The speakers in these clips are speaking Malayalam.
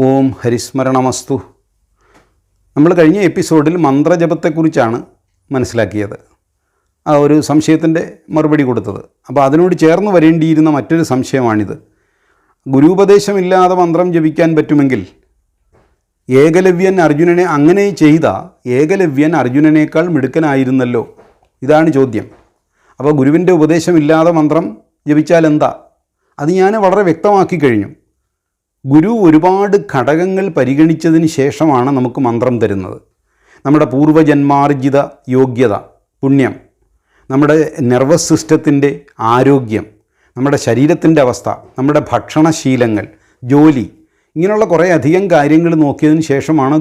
ഓം ഹരിസ്മരണമസ്തു. നമ്മൾ കഴിഞ്ഞ എപ്പിസോഡിൽ മന്ത്രജപത്തെക്കുറിച്ചാണ് മനസ്സിലാക്കിയത്. ആ ഒരു സംശയത്തിന്റെ മറുപടി കൊടുത്തത്. അപ്പോൾ അതിനോട് ചേർന്ന് വരേണ്ടിയിരുന്ന മറ്റൊരു സംശയമാണിത്. ഗുരുപദേശമില്ലാതെ മന്ത്രം ജപിക്കാൻ പറ്റുമെങ്കിൽ ഏകലവ്യൻ അർജുനനെ അങ്ങനെ ചെയ്ത ഏകലവ്യൻ അർജുനനേക്കാൾ മിടുക്കനായിരുന്നല്ലോ. ഇതാണ് ചോദ്യം. അപ്പോൾ ഗുരുവിന്റെ ഉപദേശമില്ലാതെ മന്ത്രം ജപിച്ചാൽ എന്താ അത് ഞാൻ വളരെ വ്യക്തമാക്കി കഴിഞ്ഞു. ഗുരു ഒരുപാട് ഘടകങ്ങൾ പരിഗണിച്ചതിന് ശേഷമാണ് നമുക്ക് മന്ത്രം തരുന്നത്. നമ്മുടെ പൂർവജന്മാർജിത യോഗ്യത പുണ്യം നമ്മുടെ നെർവസ് സിസ്റ്റത്തിന്റെ ആരോഗ്യം നമ്മുടെ ശരീരത്തിന്റെ അവസ്ഥ നമ്മുടെ ഭക്ഷണശീലങ്ങൾ ജോലി ഇങ്ങനെയുള്ള കുറേ അധികം കാര്യങ്ങൾ നോക്കിയതിന് ശേഷമാണ്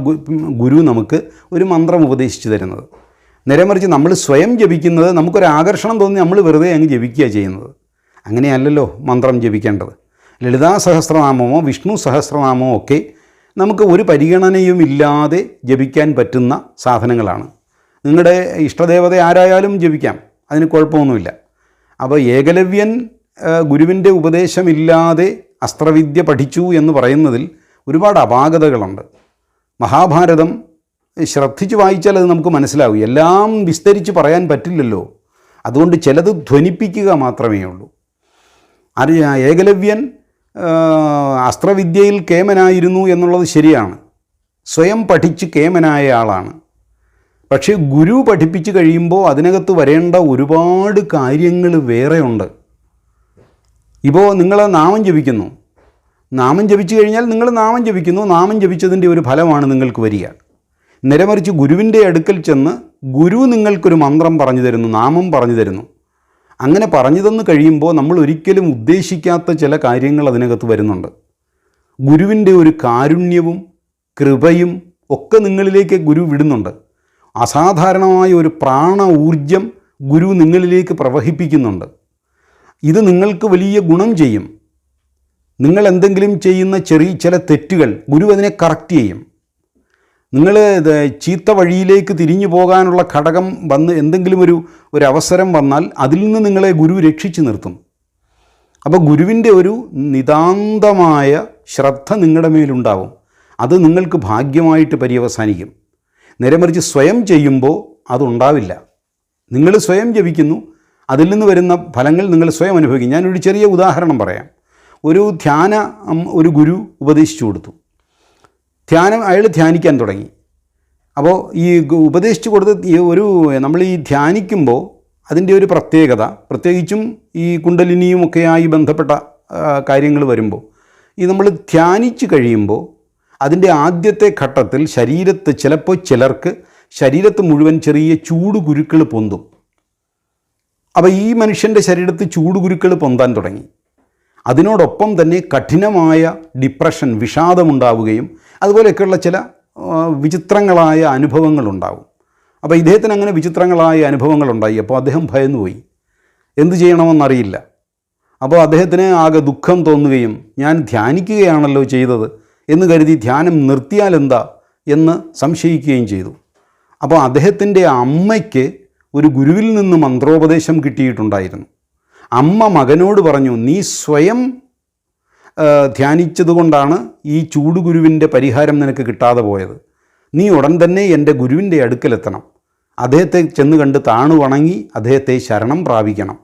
ഗുരു നമുക്ക് ഒരു മന്ത്രം ഉപദേശിച്ചു തരുന്നത്. നേരെ മറിച്ച് നമ്മൾ സ്വയം ജപിക്കുന്നത് നമുക്കൊരു ആകർഷണം തോന്നി നമ്മൾ വെറുതെ അങ്ങ് ജപിക്കുക ചെയ്യുന്നത്. അങ്ങനെയല്ലല്ലോ മന്ത്രം ജപിക്കേണ്ടത്. ലളിതാ സഹസ്രനാമമോ വിഷ്ണു സഹസ്രനാമമോ ഒക്കെ നമുക്ക് ഒരു പരിഗണനയും ഇല്ലാതെ ജപിക്കാൻ പറ്റുന്ന സാധനങ്ങളാണ്. നിങ്ങളുടെ ഇഷ്ടദേവത ആരായാലും ജപിക്കാം അതിന് കുഴപ്പമൊന്നുമില്ല. അപ്പോൾ ഏകലവ്യൻ ഗുരുവിന്റെ ഉപദേശമില്ലാതെ അസ്ത്രവിദ്യ പഠിച്ചു എന്ന് പറയുന്നതിൽ ഒരുപാട് അപാകതകളുണ്ട്. മഹാഭാരതം ശ്രദ്ധിച്ച് വായിച്ചാൽ അത് നമുക്ക് മനസ്സിലാവും എല്ലാം വിസ്തരിച്ച് പറയാൻ പറ്റില്ലല്ലോ. അതുകൊണ്ട് ചിലത് ധ്വനിപ്പിക്കുക മാത്രമേ ഉള്ളൂ അത് ഏകലവ്യൻ അസ്ത്രവിദ്യയിൽ കേമനായിരുന്നു എന്നുള്ളത് ശരിയാണ്. സ്വയം പഠിച്ച് കേമനായ ആളാണ്. പക്ഷേ ഗുരു പഠിപ്പിച്ച് കഴിയുമ്പോൾ അതിനകത്ത് വരേണ്ട ഒരുപാട് കാര്യങ്ങൾ വേറെയുണ്ട്. ഇപ്പോൾ നിങ്ങൾ നാമം ജപിക്കുന്നു. നാമം ജപിച്ചു കഴിഞ്ഞാൽ നിങ്ങൾ നാമം ജപിക്കുന്നു. നാമം ജപിച്ചതിന്റെ ഒരു ഫലമാണ് നിങ്ങൾക്ക് വരിക. നിരമറിച്ച് ഗുരുവിന്റെ അടുക്കൽ ചെന്ന് ഗുരു നിങ്ങൾക്കൊരു മന്ത്രം പറഞ്ഞു തരുന്നു നാമം പറഞ്ഞു തരുന്നു. അങ്ങനെ പറഞ്ഞു തന്നു കഴിയുമ്പോൾ നമ്മൾ ഒരിക്കലും ഉദ്ദേശിക്കാത്ത ചില കാര്യങ്ങൾ അതിനകത്ത് വരുന്നുണ്ട്. ഗുരുവിന്റെ ഒരു കാരുണ്യവും കൃപയും ഒക്കെ നിങ്ങളിലേക്ക് ഗുരു വിടുന്നുണ്ട്. അസാധാരണമായ ഒരു പ്രാണ ഊർജം ഗുരു നിങ്ങളിലേക്ക് പ്രവഹിപ്പിക്കുന്നുണ്ട്. ഇത് നിങ്ങൾക്ക് വലിയ ഗുണം ചെയ്യും. നിങ്ങൾ എന്തെങ്കിലും ചെയ്യുന്ന ചെറിയ ചില തെറ്റുകൾ ഗുരു അതിനെ കറക്റ്റ് ചെയ്യും. നിങ്ങൾ ചീത്ത വഴിയിലേക്ക് തിരിഞ്ഞു പോകാനുള്ള ഘടകം വന്ന് എന്തെങ്കിലും ഒരു ഒരു അവസരം വന്നാൽ അതിൽ നിന്ന് നിങ്ങളെ ഗുരു രക്ഷിച്ചു നിർത്തും. അപ്പോൾ ഗുരുവിന്റെ ഒരു നിതാന്തമായ ശ്രദ്ധ നിങ്ങളുടെ മേലുണ്ടാവും. അത് നിങ്ങൾക്ക് ഭാഗ്യമായിട്ട് പര്യവസാനിക്കും. നേരെമറിച്ച് സ്വയം ചെയ്യുമ്പോൾ അതുണ്ടാവില്ല. നിങ്ങൾ സ്വയം ജപിക്കുന്നു. അതിൽ നിന്ന് വരുന്ന ഫലങ്ങൾ നിങ്ങൾ സ്വയം അനുഭവിക്കും. ഞാനൊരു ചെറിയ ഉദാഹരണം പറയാം. ഒരു ധ്യാന ഒരു ഗുരു ഉപദേശിച്ചു കൊടുത്തു. ധ്യാനം അയാൾ ധ്യാനിക്കാൻ തുടങ്ങി. അപ്പോൾ ഈ ഉപദേശിച്ചു കൊടുത്ത ഒരു നമ്മൾ ഈ ധ്യാനിക്കുമ്പോൾ അതിന്റെ ഒരു പ്രത്യേകത പ്രത്യേകിച്ചും ഈ കുണ്ടലിനിയും ഒക്കെയായി ബന്ധപ്പെട്ട കാര്യങ്ങൾ വരുമ്പോൾ ഈ നമ്മൾ ധ്യാനിച്ച് കഴിയുമ്പോൾ അതിന്റെ ആദ്യത്തെ ഘട്ടത്തിൽ ശരീരത്ത് ചിലപ്പോൾ ചിലർക്ക് ശരീരത്ത് മുഴുവൻ ചെറിയ ചൂട് കുരുക്കൾ പൊന്തും. അപ്പോൾ ഈ മനുഷ്യന്റെ ശരീരത്ത് ചൂട് കുരുക്കൾ പൊന്താൻ തുടങ്ങി. അതിനോടൊപ്പം തന്നെ കഠിനമായ ഡിപ്രഷൻ വിഷാദമുണ്ടാവുകയും അതുപോലെയൊക്കെയുള്ള ചില വിചിത്രങ്ങളായ അനുഭവങ്ങളുണ്ടാവും. അപ്പോൾ ഇദ്ദേഹത്തിന് അങ്ങനെ വിചിത്രങ്ങളായ അനുഭവങ്ങളുണ്ടായി. അപ്പോൾ അദ്ദേഹം ഭയന്നുപോയി. എന്തു ചെയ്യണമെന്നറിയില്ല. അപ്പോൾ അദ്ദേഹത്തിന് ആകെ ദുഃഖം തോന്നുകയും ഞാൻ ധ്യാനിക്കുകയാണല്ലോ ചെയ്തത്. എന്ന് കരുതി ധ്യാനം നിർത്തിയാൽ എന്താ? എന്ന് സംശയിക്കുകയും ചെയ്തു. അപ്പോൾ അദ്ദേഹത്തിന്റെ അമ്മയ്ക്ക് ഒരു ഗുരുവിൽ നിന്ന് മന്ത്രോപദേശം കിട്ടിയിട്ടുണ്ടായിരുന്നു. അമ്മ മകനോട് പറഞ്ഞു നീ സ്വയം ധ്യാനിച്ചതുകൊണ്ടാണ് ഈ ചൂട് ഗുരുവിന്റെ പരിഹാരം നിനക്ക് കിട്ടാതെ പോയത്. നീ ഉടൻ തന്നെ എന്റെ ഗുരുവിന്റെ അടുക്കലെത്തണം. അദ്ദേഹത്തെ ചെന്ന് കണ്ട് താണു വണങ്ങി അദ്ദേഹത്തെ ശരണം പ്രാപിക്കണം.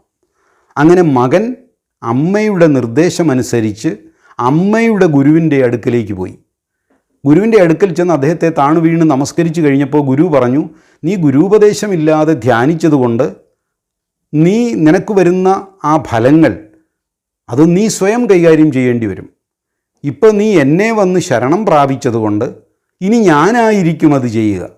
അങ്ങനെ മകൻ അമ്മയുടെ നിർദ്ദേശമനുസരിച്ച് അമ്മയുടെ ഗുരുവിന്റെ അടുക്കലേക്ക് പോയി. ഗുരുവിന്റെ അടുക്കൽ ചെന്ന് അദ്ദേഹത്തെ താണു വീണ് നമസ്കരിച്ചു കഴിഞ്ഞപ്പോൾ ഗുരു പറഞ്ഞു നീ ഗുരുപദേശമില്ലാതെ ധ്യാനിച്ചതുകൊണ്ട് നീ നിനക്ക് വരുന്ന ആ ഫലങ്ങൾ അത് നീ സ്വയം കൈകാര്യം ചെയ്യേണ്ടി വരും. ഇപ്പം നീ എന്നെ വന്ന് ശരണം പ്രാപിച്ചതുകൊണ്ട് ഇനി ഞാനായിരിക്കും അത് ചെയ്യുക.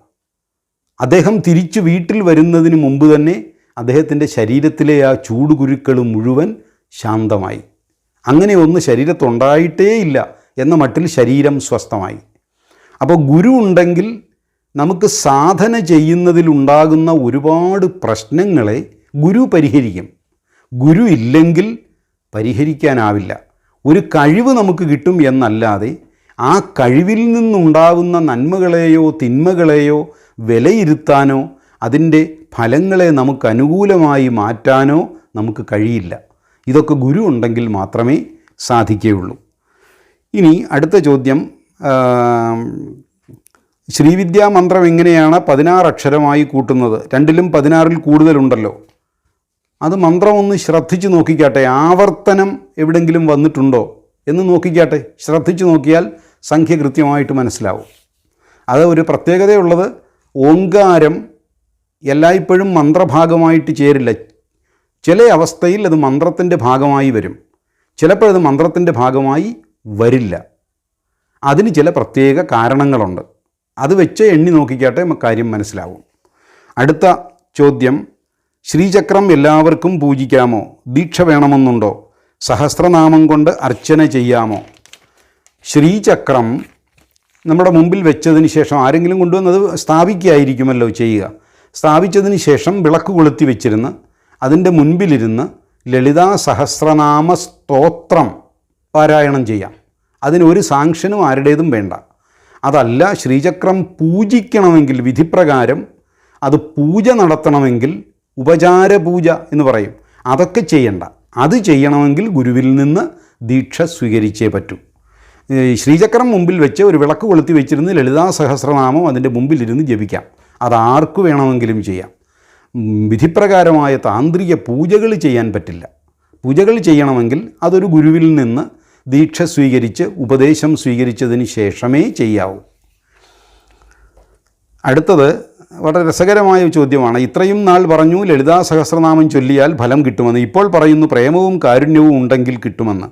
അദ്ദേഹം തിരിച്ചു വീട്ടിൽ വരുന്നതിന് മുമ്പ് തന്നെ അദ്ദേഹത്തിന്റെ ശരീരത്തിലെ ആ ചൂടുകുരുക്കൾ മുഴുവൻ ശാന്തമായി. അങ്ങനെ ഒന്ന് ശരീരത്തുണ്ടായിട്ടേയില്ല എന്ന മട്ടിൽ ശരീരം സ്വസ്ഥമായി. അപ്പോൾ ഗുരു ഉണ്ടെങ്കിൽ നമുക്ക് സാധന ചെയ്യുന്നതിലുണ്ടാകുന്ന ഒരുപാട് പ്രശ്നങ്ങളെ ഗുരു പരിഹരിക്കും. ഗുരു ഇല്ലെങ്കിൽ പരിഹരിക്കാനാവില്ല. ഒരു കഴിവ് നമുക്ക് കിട്ടും എന്നല്ലാതെ ആ കഴിവിൽ നിന്നുണ്ടാകുന്ന നന്മകളെയോ തിന്മകളെയോ വിലയിരുത്താനോ അതിന്റെ ഫലങ്ങളെ നമുക്ക് അനുകൂലമായി മാറ്റാനോ നമുക്ക് കഴിയില്ല. ഇതൊക്കെ ഗുരു ഉണ്ടെങ്കിൽ മാത്രമേ സാധിക്കുകയുള്ളൂ. ഇനി അടുത്ത ചോദ്യം ശ്രീവിദ്യാ മന്ത്രം എങ്ങനെയാണ് പതിനാറ് അക്ഷരമായി കൂട്ടുന്നത്? രണ്ടിലും പതിനാറിൽ കൂടുതലുണ്ടല്ലോ. അത് മന്ത്രം ഒന്ന് ശ്രദ്ധിച്ച് നോക്കിക്കാട്ടെ. ആവർത്തനം എവിടെങ്കിലും വന്നിട്ടുണ്ടോ എന്ന് നോക്കിക്കാട്ടെ. ശ്രദ്ധിച്ച് നോക്കിയാൽ സംഖ്യ കൃത്യമായിട്ട് മനസ്സിലാവും. അത് ഒരു പ്രത്യേകതയുള്ളത് ഓങ്കാരം എല്ലായ്പ്പോഴും മന്ത്രഭാഗമായിട്ട് ചേരില്ല. ചില അവസ്ഥയിൽ അത് മന്ത്രത്തിന്റെ ഭാഗമായി വരും. ചിലപ്പോൾ അത് മന്ത്രത്തിന്റെ ഭാഗമായി വരില്ല. അതിന് ചില പ്രത്യേക കാരണങ്ങളുണ്ട്. അത് വെച്ച് എണ്ണി നോക്കിക്കാട്ടെ കാര്യം മനസ്സിലാവും. അടുത്ത ചോദ്യം. ശ്രീചക്രം എല്ലാവർക്കും പൂജിക്കാമോ? ദീക്ഷ വേണമെന്നുണ്ടോ? സഹസ്രനാമം കൊണ്ട് അർച്ചന ചെയ്യാമോ? ശ്രീചക്രം നമ്മുടെ മുമ്പിൽ വെച്ചതിന് ശേഷം ആരെങ്കിലും കൊണ്ടുവന്നത് സ്ഥാപിക്കുകയായിരിക്കുമല്ലോ ചെയ്യുക. സ്ഥാപിച്ചതിന് ശേഷം വിളക്ക് കൊളുത്തി വെച്ചിരുന്ന് അതിന്റെ മുൻപിലിരുന്ന് ലളിതാ സഹസ്രനാമ സ്തോത്രം പാരായണം ചെയ്യാം. അതിനൊരു സാങ്ഷനും ആരുടേതും വേണ്ട. അതല്ല ശ്രീചക്രം പൂജിക്കണമെങ്കിൽ വിധിപ്രകാരം അത് പൂജ നടത്തണമെങ്കിൽ ഉപചാര പൂജ എന്ന് പറയും. അതൊക്കെ ചെയ്യണ്ട. അത് ചെയ്യണമെങ്കിൽ ഗുരുവിൽ നിന്ന് ദീക്ഷ സ്വീകരിച്ചേ പറ്റൂ. ശ്രീചക്രം മുമ്പിൽ വെച്ച് ഒരു വിളക്ക് കൊളുത്തി വെച്ചിരുന്ന് ലളിതാ സഹസ്രനാമം അതിന്റെ മുമ്പിലിരുന്ന് ജപിക്കാം. അതാർക്ക് വേണമെങ്കിലും ചെയ്യാം. വിധിപ്രകാരമായ താന്ത്രിക പൂജകൾ ചെയ്യാൻ പറ്റില്ല. പൂജകൾ ചെയ്യണമെങ്കിൽ അതൊരു ഗുരുവിൽ നിന്ന് ദീക്ഷ സ്വീകരിച്ച് ഉപദേശം സ്വീകരിച്ചതിന് ശേഷമേ ചെയ്യാവൂ. അടുത്തത് വളരെ രസകരമായ ചോദ്യമാണ്. ഇത്രയും നാൾ പറഞ്ഞു ലളിതാ സഹസ്രനാമം ചൊല്ലിയാൽ ഫലം കിട്ടുമെന്ന്. ഇപ്പോൾ പറയുന്നു പ്രേമവും കാരുണ്യവും ഉണ്ടെങ്കിൽ കിട്ടുമെന്ന്.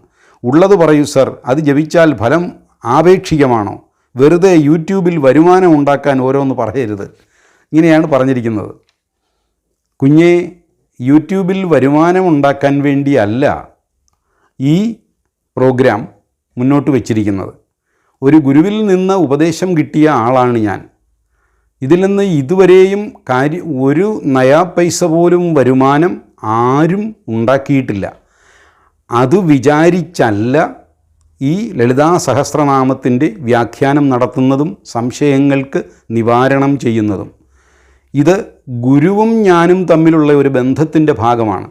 ഉള്ളത് പറയൂ സർ അത് ജപിച്ചാൽ ഫലം ആപേക്ഷികമാണോ? വെറുതെ യൂട്യൂബിൽ വരുമാനം ഉണ്ടാക്കാൻ ഓരോന്ന് പറയരുത്. ഇങ്ങനെയാണ് പറഞ്ഞിരിക്കുന്നത്. കുഞ്ഞെ യൂട്യൂബിൽ വരുമാനം ഉണ്ടാക്കാൻ വേണ്ടിയല്ല ഈ പ്രോഗ്രാം മുന്നോട്ട് വച്ചിരിക്കുന്നത്. ഒരു ഗുരുവിൽ നിന്ന് ഉപദേശം കിട്ടിയ ആളാണ് ഞാൻ. ഇതിൽ നിന്ന് ഇതുവരെയും കാര്യ ഒരു നയാ പൈസ പോലും വരുമാനം ആരും ഉണ്ടാക്കിയിട്ടില്ല. അത് വിചാരിച്ചല്ല ഈ ലളിതാ സഹസ്രനാമത്തിന്റെ വ്യാഖ്യാനം നടത്തുന്നതും സംശയങ്ങൾക്ക് നിവാരണം ചെയ്യുന്നതും. ഇത് ഗുരുവും ഞാനും തമ്മിലുള്ള ഒരു ബന്ധത്തിന്റെ ഭാഗമാണ്.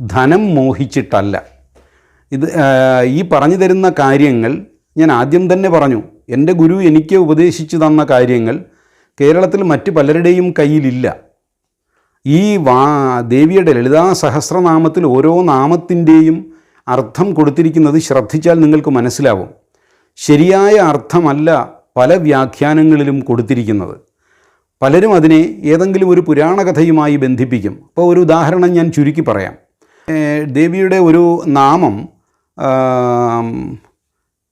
ധനം മോഹിച്ചിട്ടല്ല. ഇത് ഈ പറഞ്ഞു തരുന്ന കാര്യങ്ങൾ ഞാൻ ആദ്യം തന്നെ പറഞ്ഞു. എന്റെ ഗുരു എനിക്ക് ഉപദേശിച്ചു തന്ന കാര്യങ്ങൾ കേരളത്തിൽ മറ്റ് പലരുടെയും കയ്യിലില്ല. ഈ വാ ദേവിയുടെ ലളിതാ സഹസ്രനാമത്തിൽ ഓരോ നാമത്തിന്റെയും അർത്ഥം കൊടുത്തിരിക്കുന്നത് ശ്രദ്ധിച്ചാൽ നിങ്ങൾക്ക് മനസ്സിലാവും. ശരിയായ അർത്ഥമല്ല പല വ്യാഖ്യാനങ്ങളിലും കൊടുത്തിരിക്കുന്നത്. പലരും അതിനെ ഏതെങ്കിലും ഒരു പുരാണകഥയുമായി ബന്ധിപ്പിക്കും. അപ്പോൾ ഒരു ഉദാഹരണം ഞാൻ ചുരുക്കി പറയാം. ദേവിയുടെ ഒരു നാമം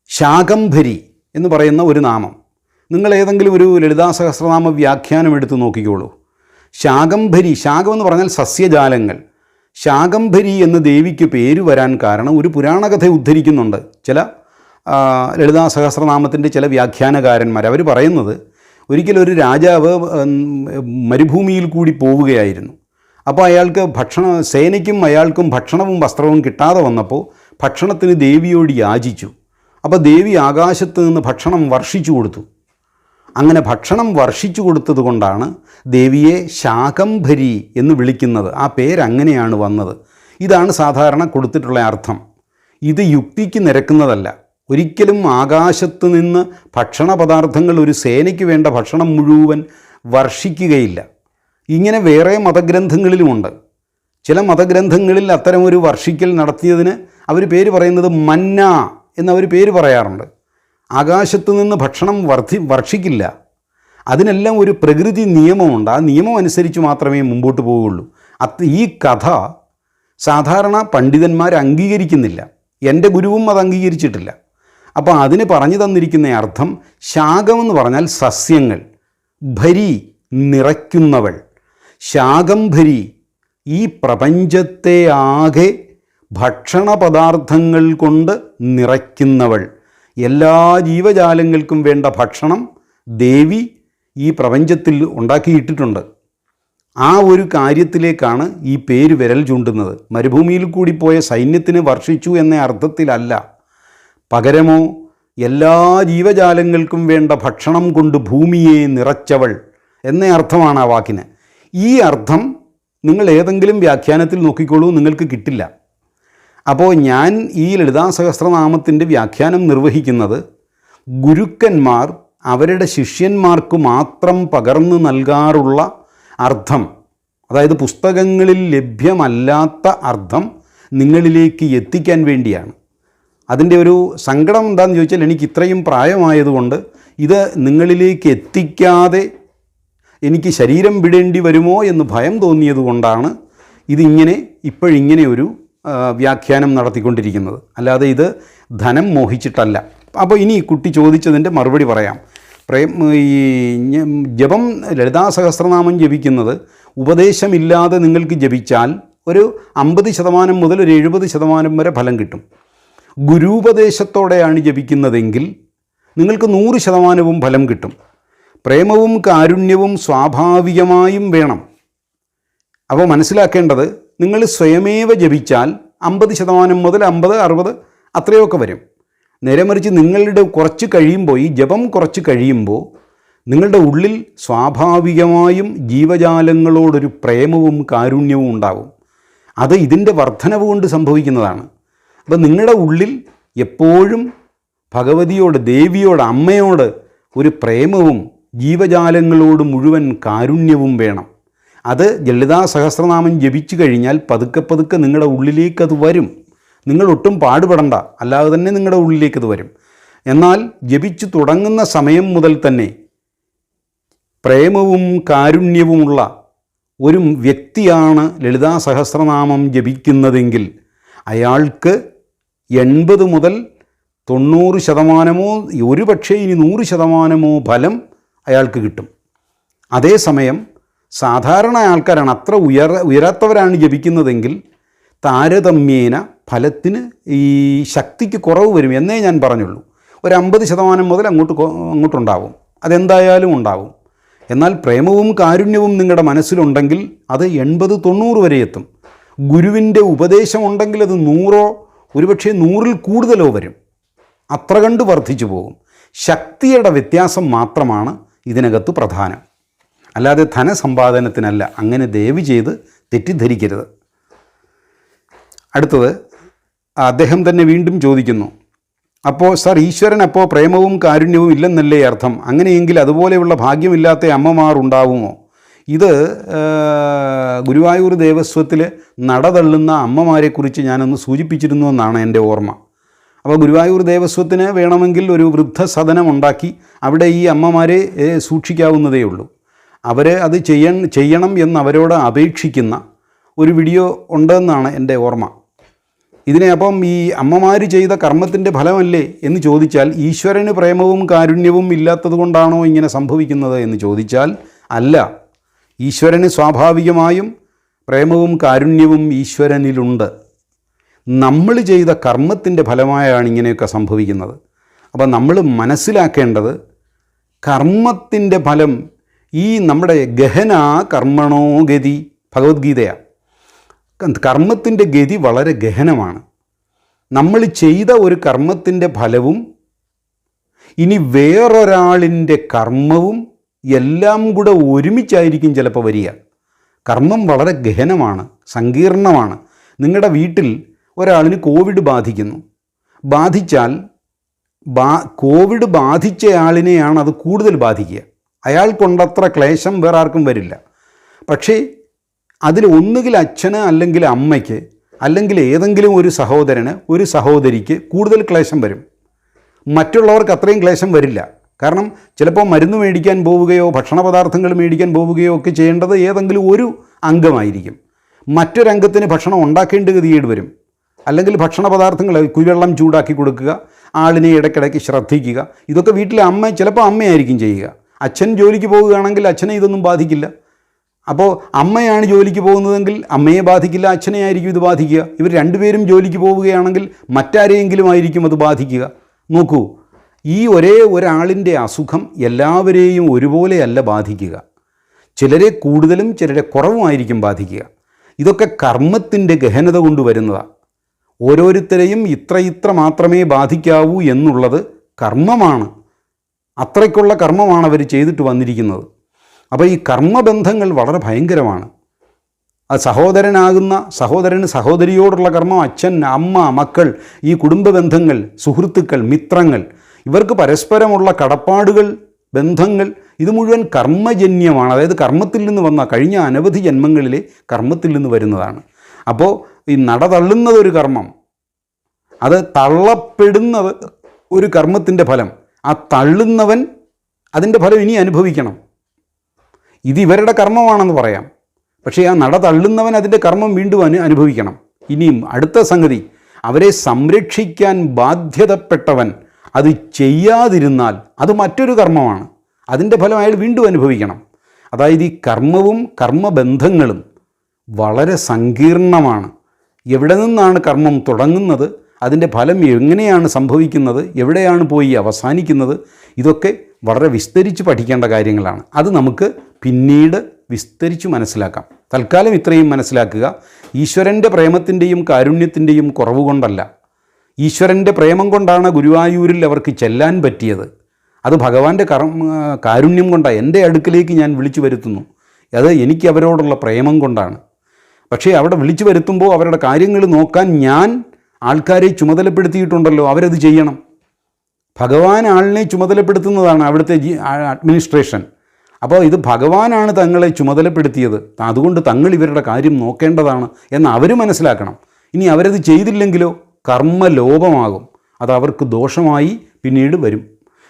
ശാകംഭരി എന്ന് പറയുന്ന ഒരു നാമം. നിങ്ങൾ ഏതെങ്കിലും ഒരു ലളിതാ സഹസ്രനാമ വ്യാഖ്യാനം എടുത്ത് നോക്കിക്കോളൂ. ശാകംഭരി ശാകം എന്ന് പറഞ്ഞാൽ സസ്യജാലങ്ങൾ. ശാകംഭരി എന്ന ദേവിക്ക് പേര് വരാൻ കാരണം ഒരു പുരാണകഥ ഉദ്ധരിക്കുന്നുണ്ട്. ചില ലളിതാ സഹസ്രനാമത്തിന്റെ ചില വ്യാഖ്യാനകാരന്മാർ അവർ പറയുന്നത് ഒരിക്കലൊരു രാജാവ് മരുഭൂമിയിൽ കൂടി പോവുകയായിരുന്നു. അപ്പോൾ അയാൾക്ക് ഭക്ഷണ സേനയ്ക്കും അയാൾക്കും ഭക്ഷണവും വസ്ത്രവും കിട്ടാതെ വന്നപ്പോൾ ഭക്ഷണത്തിന് ദേവിയോട് യാചിച്ചു. അപ്പോൾ ദേവി ആകാശത്ത് നിന്ന് ഭക്ഷണം വർഷിച്ചു കൊടുത്തു. അങ്ങനെ ഭക്ഷണം വർഷിച്ചു കൊടുത്തതുകൊണ്ടാണ് ദേവിയെ ശാകംഭരി എന്ന് വിളിക്കുന്നത്. ആ പേരങ്ങനെയാണ് വന്നത്. ഇതാണ് സാധാരണ കൊടുത്തിട്ടുള്ള അർത്ഥം. ഇത് യുക്തിക്ക് നിരക്കുന്നതല്ല. ഒരിക്കലും ആകാശത്ത് നിന്ന് ഭക്ഷണ പദാർത്ഥങ്ങൾ ഒരു സേനയ്ക്ക് വേണ്ട ഭക്ഷണം മുഴുവൻ വർഷിക്കുകയില്ല. ഇങ്ങനെ വേറെ മതഗ്രന്ഥങ്ങളിലുമുണ്ട്. ചില മതഗ്രന്ഥങ്ങളിൽ അത്തരം ഒരു വർഷിക്കൽ നടത്തിയതിന് അവർ പേര് പറയുന്നത് മന്ന എന്നവർ പേര് പറയാറുണ്ട്. ആകാശത്ത് നിന്ന് ഭക്ഷണം വർദ്ധി വർഷിക്കില്ല അതിനെല്ലാം ഒരു പ്രകൃതി നിയമമുണ്ട്. ആ നിയമം അനുസരിച്ച് മാത്രമേ മുമ്പോട്ട് പോവുകയുള്ളൂ. അത് ഈ കഥ സാധാരണ പണ്ഡിതന്മാർ അംഗീകരിക്കുന്നില്ല. എന്റെ ഗുരുവും അത് അംഗീകരിച്ചിട്ടില്ല. അപ്പോൾ അതിന് പറഞ്ഞു തന്നിരിക്കുന്ന അർത്ഥം ശാഖമെന്ന് പറഞ്ഞാൽ സസ്യങ്ങൾ. ഭരി നിറയ്ക്കുന്നവൾ. ശാകംഭരി ഈ പ്രപഞ്ചത്തെ ആകെ ഭക്ഷണ പദാർത്ഥങ്ങൾ കൊണ്ട് നിറയ്ക്കുന്നവൾ. എല്ലാ ജീവജാലങ്ങൾക്കും വേണ്ട ഭക്ഷണം ദേവി ഈ പ്രപഞ്ചത്തിൽ ഉണ്ടാക്കിയിട്ടിട്ടുണ്ട്. ആ ഒരു കാര്യത്തിലേക്കാണ് ഈ പേര് വിരൽ ചൂണ്ടുന്നത്. മരുഭൂമിയിൽ കൂടി പോയ സൈന്യത്തിന് വർഷിച്ചു എന്ന അർത്ഥത്തിലല്ല. പകരമോ എല്ലാ ജീവജാലങ്ങൾക്കും വേണ്ട ഭക്ഷണം കൊണ്ട് ഭൂമിയെ നിറച്ചവൾ എന്ന അർത്ഥമാണ് ആ വാക്കിന്. ഈ അർത്ഥം നിങ്ങൾ ഏതെങ്കിലും വ്യാഖ്യാനത്തിൽ നോക്കിക്കോളൂ നിങ്ങൾക്ക് കിട്ടില്ല. അപ്പോൾ ഞാൻ ഈ ലളിതാ സഹസ്രനാമത്തിന്റെ വ്യാഖ്യാനം നിർവഹിക്കുന്നത് ഗുരുക്കന്മാർ അവരുടെ ശിഷ്യന്മാർക്ക് മാത്രം പകർന്നു നൽകാറുള്ള അർത്ഥം. അതായത് പുസ്തകങ്ങളിൽ ലഭ്യമല്ലാത്ത അർത്ഥം നിങ്ങളിലേക്ക് എത്തിക്കാൻ വേണ്ടിയാണ്. അതിന്റെ ഒരു സങ്കടം എന്താണെന്ന് ചോദിച്ചാൽ എനിക്ക് ഇത്രയും പ്രായമായതുകൊണ്ട് ഇത് നിങ്ങളിലേക്ക് എത്തിക്കാതെ എനിക്ക് ശരീരം വിടേണ്ടി വരുമോ എന്ന് ഭയം തോന്നിയതുകൊണ്ടാണ് ഇതിങ്ങനെ ഇപ്പോഴിങ്ങനെ ഒരു വ്യാഖ്യാനം നടത്തിക്കൊണ്ടിരിക്കുന്നത്. അല്ലാതെ ഇത് ധനം മോഹിച്ചിട്ടല്ല. അപ്പോൾ ഇനി കുട്ടി ചോദിച്ചതിന്റെ മറുപടി പറയാം. പ്രേം ഈ ജപം ലളിതാ സഹസ്രനാമം ജപിക്കുന്നത് ഉപദേശമില്ലാതെ നിങ്ങൾക്ക് ജപിച്ചാൽ ഒരു അമ്പത് ശതമാനം മുതൽ ഒരു എഴുപത് ശതമാനം വരെ ഫലം കിട്ടും. ഗുരുപദേശത്തോടെയാണ് ജപിക്കുന്നതെങ്കിൽ നിങ്ങൾക്ക് നൂറ് ശതമാനവും ഫലം കിട്ടും. പ്രേമവും കാരുണ്യവും സ്വാഭാവികമായും വേണം. അപ്പോൾ മനസ്സിലാക്കേണ്ടത് നിങ്ങൾ സ്വയമേവ ജപിച്ചാൽ അമ്പത് ശതമാനം മുതൽ അമ്പത് അറുപത് അത്രയൊക്കെ വരും. നേരെ മറിച്ച് നിങ്ങളുടെ കുറച്ച് കഴിയുമ്പോൾ ഈ ജപം കുറച്ച് കഴിയുമ്പോൾ നിങ്ങളുടെ ഉള്ളിൽ സ്വാഭാവികമായും ജീവജാലങ്ങളോടൊരു പ്രേമവും കാരുണ്യവും ഉണ്ടാവും അത് ഇതിന്റെ വർധനവ് കൊണ്ട് സംഭവിക്കുന്നതാണ്. അപ്പം നിങ്ങളുടെ ഉള്ളിൽ എപ്പോഴും ഭഗവതിയോട് ദേവിയോട് അമ്മയോട് ഒരു പ്രേമവും ജീവജാലങ്ങളോട് മുഴുവൻ കാരുണ്യവും വേണം. അത് ലളിതാ സഹസ്രനാമം ജപിച്ചു കഴിഞ്ഞാൽ പതുക്കെ പതുക്കെ നിങ്ങളുടെ ഉള്ളിലേക്ക് അത് വരും. നിങ്ങൾ ഒട്ടും പാടുപെടണ്ട. അല്ലാതെ തന്നെ നിങ്ങളുടെ ഉള്ളിലേക്ക് അത് വരും. എന്നാൽ ജപിച്ചു തുടങ്ങുന്ന സമയം മുതൽ തന്നെ പ്രേമവും കാരുണ്യവുമുള്ള ഒരു വ്യക്തിയാണ് ലളിതാ സഹസ്രനാമം ജപിക്കുന്നതെങ്കിൽ അയാൾക്ക് എൺപത് മുതൽ തൊണ്ണൂറ് ശതമാനമോ ഒരു പക്ഷേ ഇനി നൂറ് ശതമാനമോ ഫലം അയാൾക്ക് കിട്ടും. അതേസമയം സാധാരണ ആൾക്കാരാണ് അത്ര ഉയർ ഉയരാത്തവരാണ് ജപിക്കുന്നതെങ്കിൽ താരതമ്യേന ഫലത്തിന് ഈ ശക്തിക്ക് കുറവ് വരും എന്നേ ഞാൻ പറഞ്ഞുള്ളൂ. ഒരു അമ്പത് ശതമാനം മുതൽ അങ്ങോട്ട് അങ്ങോട്ടുണ്ടാവും. അതെന്തായാലും ഉണ്ടാവും. എന്നാൽ പ്രേമവും കാരുണ്യവും നിങ്ങളുടെ മനസ്സിലുണ്ടെങ്കിൽ അത് എൺപത് തൊണ്ണൂറ് വരെ എത്തും. ഗുരുവിന്റെ ഉപദേശമുണ്ടെങ്കിൽ അത് നൂറോ ഒരുപക്ഷെ നൂറിൽ കൂടുതലോ വരും. അത്ര കണ്ട് വർദ്ധിച്ചു പോകും. ശക്തിയുടെ വ്യത്യാസം മാത്രമാണ് ഇതിനകത്ത് പ്രധാനം. അല്ലാതെ ധനസമ്പാദനത്തിനല്ല. അങ്ങനെ ദയവ് ചെയ്ത് തെറ്റിദ്ധരിക്കരുത്. അടുത്തത് അദ്ദേഹം തന്നെ വീണ്ടും ചോദിക്കുന്നു അപ്പോൾ സർ ഈശ്വരൻ അപ്പോൾ പ്രേമവും കാരുണ്യവും ഇല്ലെന്നല്ലേ അർത്ഥം? അങ്ങനെയെങ്കിൽ അതുപോലെയുള്ള ഭാഗ്യമില്ലാത്ത അമ്മമാർ ഉണ്ടാവുമോ? ഇത് ഗുരുവായൂർ ദേവസ്വത്തിൽ നടതള്ളുന്ന അമ്മമാരെക്കുറിച്ച് ഞാനൊന്ന് സൂചിപ്പിച്ചിരുന്നു എന്നാണ് എന്റെ ഓർമ്മ. അപ്പോൾ ഗുരുവായൂർ ദേവസ്വത്തിന് വേണമെങ്കിൽ ഒരു വൃദ്ധസദനം ഉണ്ടാക്കി അവിടെ ഈ അമ്മമാരെ സൂക്ഷിക്കാവുന്നതേ ഉള്ളൂ അവർ അത് ചെയ്യ ചെയ്യണം എന്ന് അവരോട് അപേക്ഷിക്കുന്ന ഒരു വീഡിയോ ഉണ്ടെന്നാണ് എന്റെ ഓർമ്മ. ഇതിനെ അപ്പം ഈ അമ്മമാർ ചെയ്ത കർമ്മത്തിന്റെ ഫലമല്ലേ എന്ന് ചോദിച്ചാൽ ഈശ്വരന് പ്രേമവും കാരുണ്യവും ഇല്ലാത്തത് കൊണ്ടാണോ ഇങ്ങനെ സംഭവിക്കുന്നത് എന്ന് ചോദിച്ചാൽ അല്ല. ഈശ്വരന് സ്വാഭാവികമായും പ്രേമവും കാരുണ്യവും ഈശ്വരനിലുണ്ട്. നമ്മൾ ചെയ്ത കർമ്മത്തിന്റെ ഫലമായാണ് ഇങ്ങനെയൊക്കെ സംഭവിക്കുന്നത്. അപ്പം നമ്മൾ മനസ്സിലാക്കേണ്ടത് കർമ്മത്തിന്റെ ഫലം ഈ നമ്മുടെ ഗഹന കർമ്മണോ ഗതി ഭഗവത്ഗീതയാണ് കർമ്മത്തിന്റെ ഗതി വളരെ ഗഹനമാണ്. നമ്മൾ ചെയ്ത ഒരു കർമ്മത്തിന്റെ ഫലവും ഇനി വേറൊരാളിന്റെ കർമ്മവും എല്ലാം കൂടെ ഒരുമിച്ചായിരിക്കും ചിലപ്പോൾ വരിക. കർമ്മം വളരെ ഗഹനമാണ് സങ്കീർണമാണ്. നിങ്ങളുടെ വീട്ടിൽ ഒരാളിന് കോവിഡ് ബാധിക്കുന്നു. ബാധിച്ചാൽ ബാ കോവിഡ് ബാധിച്ചയാളിനെയാണ് അത് കൂടുതൽ ബാധിക്കുക. അയാൾക്കൊണ്ടത്ര ക്ലേശം വേറെ ആർക്കും വരില്ല. പക്ഷേ അതിൽ ഒന്നുകിൽ അച്ഛന് അല്ലെങ്കിൽ അമ്മയ്ക്ക് അല്ലെങ്കിൽ ഏതെങ്കിലും ഒരു സഹോദരന് ഒരു സഹോദരിക്ക് കൂടുതൽ ക്ലേശം വരും. മറ്റുള്ളവർക്ക് അത്രയും ക്ലേശം വരില്ല. കാരണം ചിലപ്പോൾ മരുന്ന് മേടിക്കാൻ പോവുകയോ ഭക്ഷണ പദാർത്ഥങ്ങൾ മേടിക്കാൻ പോവുകയോ ഒക്കെ ചെയ്യേണ്ടത് ഏതെങ്കിലും ഒരു അംഗമായിരിക്കും. മറ്റൊരംഗത്തിന് ഭക്ഷണം ഉണ്ടാക്കേണ്ട ഗതികേട് വരും. അല്ലെങ്കിൽ ഭക്ഷണ പദാർത്ഥങ്ങൾ കുഴിവെള്ളം ചൂടാക്കി കൊടുക്കുക ആളിനെ ഇടയ്ക്കിടയ്ക്ക് ശ്രദ്ധിക്കുക ഇതൊക്കെ വീട്ടിലെ അമ്മ ചിലപ്പോൾ അമ്മയായിരിക്കും ചെയ്യുക. അച്ഛൻ ജോലിക്ക് പോവുകയാണെങ്കിൽ അച്ഛനെ ഇതൊന്നും ബാധിക്കില്ല. അപ്പോൾ അമ്മയാണ് ജോലിക്ക് പോകുന്നതെങ്കിൽ അമ്മയെ ബാധിക്കില്ല അച്ഛനെ ആയിരിക്കും ഇത് ബാധിക്കുക. ഇവർ രണ്ടുപേരും ജോലിക്ക് പോവുകയാണെങ്കിൽ മറ്റാരെയെങ്കിലും ആയിരിക്കും അത് ബാധിക്കുക. നോക്കൂ ഈ ഒരേ ഒരാളിന്റെ അസുഖം എല്ലാവരെയും ഒരുപോലെയല്ല ബാധിക്കുക. ചിലരെ കൂടുതലും ചിലരെ കുറവുമായിരിക്കും ബാധിക്കുക. ഇതൊക്കെ കർമ്മത്തിന്റെ ഗഹനത കൊണ്ട് വരുന്നതാണ് ഓരോരുത്തരെയും ഇത്ര ഇത്ര മാത്രമേ ബാധിക്കാവൂ എന്നുള്ളത് കർമ്മമാണ്. അത്രയ്ക്കുള്ള കർമ്മമാണ് അവർ ചെയ്തിട്ട് വന്നിരിക്കുന്നത്. അപ്പോൾ ഈ കർമ്മബന്ധങ്ങൾ വളരെ ഭയങ്കരമാണ്. ആ സഹോദരനാകുന്ന സഹോദരന് സഹോദരിയോടുള്ള കർമ്മം അച്ഛൻ അമ്മ മക്കൾ ഈ കുടുംബ ബന്ധങ്ങൾ സുഹൃത്തുക്കൾ മിത്രങ്ങൾ ഇവർക്ക് പരസ്പരമുള്ള കടപ്പാടുകൾ ബന്ധങ്ങൾ ഇത് മുഴുവൻ കർമ്മജന്യമാണ്. അതായത് കർമ്മത്തിൽ നിന്ന് വന്ന കഴിഞ്ഞ അനവധി ജന്മങ്ങളിലെ കർമ്മത്തിൽ നിന്ന് വരുന്നതാണ്. അപ്പോൾ ഈ നട കർമ്മം. അത് തള്ളപ്പെടുന്നത് ഒരു കർമ്മത്തിന്റെ ഫലം. ആ തള്ളുന്നവൻ അതിന്റെ ഫലം ഇനി അനുഭവിക്കണം. ഇത് ഇവരുടെ കർമ്മമാണെന്ന് പറയാം. പക്ഷേ ആ നട തള്ളുന്നവൻ അതിന്റെ കർമ്മം വീണ്ടും അനു അനുഭവിക്കണം. ഇനിയും അടുത്ത സംഗതി അവരെ സംരക്ഷിക്കാൻ ബാധ്യതപ്പെട്ടവൻ അത് ചെയ്യാതിരുന്നാൽ അത് മറ്റൊരു കർമ്മമാണ്. അതിന്റെ ഫലം അയാൾ വീണ്ടും അനുഭവിക്കണം. അതായത് ഈ കർമ്മവും കർമ്മബന്ധങ്ങളും വളരെ സങ്കീർണമാണ്. എവിടെ നിന്നാണ് കർമ്മം തുടങ്ങുന്നത്? അതിന്റെ ഫലം എങ്ങനെയാണ് സംഭവിക്കുന്നത് എവിടെയാണ് പോയി അവസാനിക്കുന്നത് ഇതൊക്കെ വളരെ വിസ്തരിച്ച് പഠിക്കേണ്ട കാര്യങ്ങളാണ്. അത് നമുക്ക് പിന്നീട് വിസ്തരിച്ച് മനസ്സിലാക്കാം. തൽക്കാലം ഇത്രയും മനസ്സിലാക്കുക. ഈശ്വരന്റെ പ്രേമത്തിന്റെയും കാരുണ്യത്തിന്റെയും കുറവ് കൊണ്ടല്ല ഈശ്വരന്റെ പ്രേമം കൊണ്ടാണ് ഗുരുവായൂരിൽ അവർക്ക് ചെല്ലാൻ പറ്റിയത്. അത് ഭഗവാന്റെ കർമ്മ കാരുണ്യം കൊണ്ടാണ് എന്റെ അടുക്കിലേക്ക് ഞാൻ വിളിച്ചു വരുത്തുന്നു. അത് എനിക്ക് അവരോടുള്ള പ്രേമം കൊണ്ടാണ്. പക്ഷേ അവിടെ വിളിച്ചു വരുത്തുമ്പോൾ അവരുടെ കാര്യങ്ങൾ നോക്കാൻ ഞാൻ ആൾക്കാരെ ചുമതലപ്പെടുത്തിയിട്ടുണ്ടല്ലോ അവരത് ചെയ്യണം. ഭഗവാൻ ആളിനെ ചുമതലപ്പെടുത്തുന്നതാണ് അവിടുത്തെ അഡ്മിനിസ്ട്രേഷൻ അപ്പോൾ ഇത് ഭഗവാനാണ് തങ്ങളെ ചുമതലപ്പെടുത്തിയത്. അതുകൊണ്ട് തങ്ങൾ ഇവരുടെ കാര്യം നോക്കേണ്ടതാണ് എന്ന് അവർ മനസ്സിലാക്കണം. ഇനി അവരത് ചെയ്തില്ലെങ്കിലോ കർമ്മലോപമാകും. അത് അവർക്ക് ദോഷമായി പിന്നീട് വരും.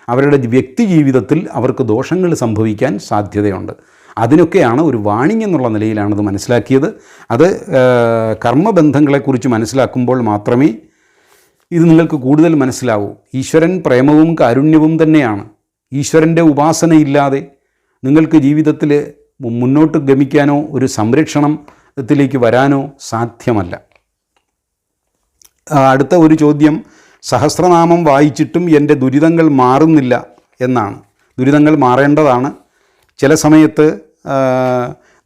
അവരുടെ വ്യക്തി ജീവിതത്തിൽ അവർക്ക് ദോഷങ്ങൾ സംഭവിക്കാൻ സാധ്യതയുണ്ട്. അതിനൊക്കെയാണ് ഒരു വാണിംഗ് എന്നുള്ള നിലയിലാണത് മനസ്സിലാക്കിയത്. അത് കർമ്മബന്ധങ്ങളെക്കുറിച്ച് മനസ്സിലാക്കുമ്പോൾ മാത്രമേ ഇത് നിങ്ങൾക്ക് കൂടുതൽ മനസ്സിലാവൂ. ഈശ്വരൻ പ്രേമവും കാരുണ്യവും തന്നെയാണ്. ഈശ്വരന്റെ ഉപാസനയില്ലാതെ നിങ്ങൾക്ക് ജീവിതത്തിൽ മുന്നോട്ട് ഗമിക്കാനോ ഒരു സംരക്ഷണത്തിലേക്ക് വരാനോ സാധ്യമല്ല. അടുത്ത ഒരു ചോദ്യം സഹസ്രനാമം വായിച്ചിട്ടും എന്റെ ദുരിതങ്ങൾ മാറുന്നില്ല എന്നാണ്. ദുരിതങ്ങൾ മാറേണ്ടതാണ്. ചില സമയത്ത്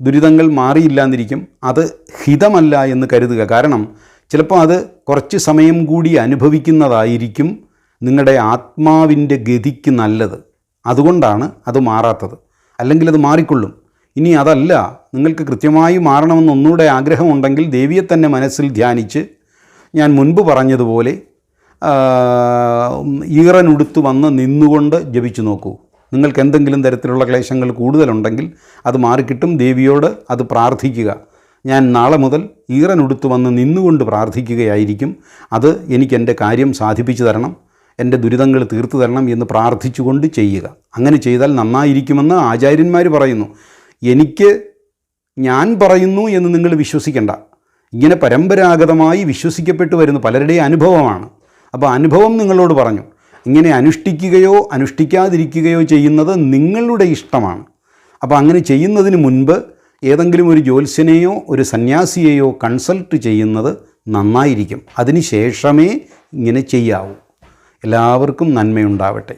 ദുരിതങ്ങൾ മാറിയില്ലാന്നിരിക്കും. അത് ഹിതമല്ല എന്ന് കരുതുക. കാരണം ചിലപ്പോൾ അത് കുറച്ച് സമയം കൂടി അനുഭവിക്കുന്നതായിരിക്കും നിങ്ങളുടെ ആത്മാവിന്റെ ഗതിക്ക് നല്ലത്. അതുകൊണ്ടാണ് അത് മാറാത്തത്. അല്ലെങ്കിൽ അത് മാറിക്കൊള്ളും. ഇനി അതല്ല. നിങ്ങൾക്ക് കൃത്യമായി മാറണമെന്ന് ഒന്നുകൂടെ ആഗ്രഹമുണ്ടെങ്കിൽ ദേവിയെ തന്നെ മനസ്സിൽ ധ്യാനിച്ച് ഞാൻ മുൻപ് പറഞ്ഞതുപോലെ ഈറനുടുത്ത് വന്ന് നിന്നുകൊണ്ട് ജപിച്ചു നോക്കൂ. നിങ്ങൾക്ക് എന്തെങ്കിലും തരത്തിലുള്ള ക്ലേശങ്ങൾ കൂടുതലുണ്ടെങ്കിൽ അത് മാറിക്കിട്ടും. ദേവിയോട് അത് പ്രാർത്ഥിക്കുക. ഞാൻ നാളെ മുതൽ ഈറനുടുത്ത് വന്ന് നിന്നുകൊണ്ട് പ്രാർത്ഥിക്കുകയായിരിക്കും. അത് എനിക്ക് എന്റെ കാര്യം സാധിപ്പിച്ചു തരണം. എന്റെ ദുരിതങ്ങൾ തീർത്തു തരണം എന്ന് പ്രാർത്ഥിച്ചുകൊണ്ട് ചെയ്യുക. അങ്ങനെ ചെയ്താൽ നന്നായിരിക്കുമെന്ന് ആചാര്യന്മാർ പറയുന്നു. എനിക്ക് ഞാൻ പറയുന്നു എന്ന് നിങ്ങൾ വിശ്വസിക്കേണ്ട. ഇങ്ങനെ പരമ്പരാഗതമായി വിശ്വസിക്കപ്പെട്ടു വരുന്ന പലരുടെയും അനുഭവമാണ്. അപ്പോൾ അനുഭവം നിങ്ങളോട് പറഞ്ഞു. ഇങ്ങനെ അനുഷ്ഠിക്കുകയോ അനുഷ്ഠിക്കാതിരിക്കുകയോ ചെയ്യുന്നത് നിങ്ങളുടെ ഇഷ്ടമാണ്. അപ്പോൾ അങ്ങനെ ചെയ്യുന്നതിന് മുൻപ് ഏതെങ്കിലും ഒരു ജ്യോത്സ്യനെയോ ഒരു സന്യാസിയെയോ കൺസൾട്ട് ചെയ്യുന്നത് നന്നായിരിക്കും. അതിന് ശേഷമേ ഇങ്ങനെ ചെയ്യാവൂ. എല്ലാവർക്കും നന്മയുണ്ടാവട്ടെ.